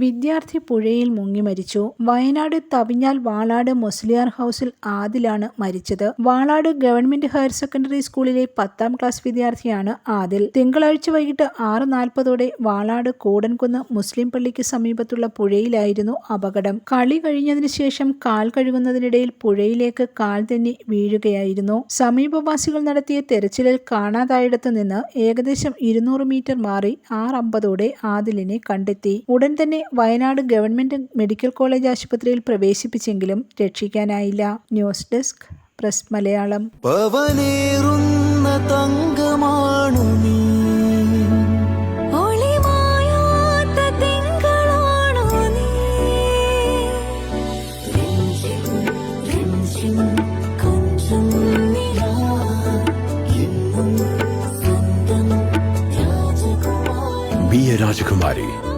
വിദ്യാർത്ഥി പുഴയിൽ മുങ്ങി മരിച്ചു. വയനാട് തവിഞ്ഞാൽ വാളാട് മുസ്ലിയാർ ഹൗസിൽ ആദിലാണ് മരിച്ചത്. വാളാട് ഗവൺമെന്റ് ഹയർ സെക്കൻഡറി സ്കൂളിലെ പത്താം ക്ലാസ് വിദ്യാർത്ഥിയാണ് ആദിൽ. തിങ്കളാഴ്ച വൈകിട്ട് ആറ് നാൽപ്പതോടെ വാളാട് കൂടൻകുന്ന് മുസ്ലിം പള്ളിക്ക് സമീപത്തുള്ള പുഴയിലായിരുന്നു അപകടം. കളി കഴിഞ്ഞതിന് ശേഷം കാൽ കഴുകുന്നതിനിടയിൽ പുഴയിലേക്ക് കാൽ തന്നെ വീഴുകയായിരുന്നു. സമീപവാസികൾ നടത്തിയ തെരച്ചിലിൽ കാണാതായിടത്തു നിന്ന് ഏകദേശം ഇരുന്നൂറ് മീറ്റർ മാറി ആറമ്പതോടെ ആദിലിനെ കണ്ടെത്തി. ഉടൻ തന്നെ വയനാട് ഗവൺമെന്റ് മെഡിക്കൽ കോളേജ് ആശുപത്രിയിൽ പ്രവേശിപ്പിച്ചെങ്കിലും രക്ഷിക്കാനായില്ല. News desk press Malayalam. തങ്കമാണു നീ. രാജകുമാരി.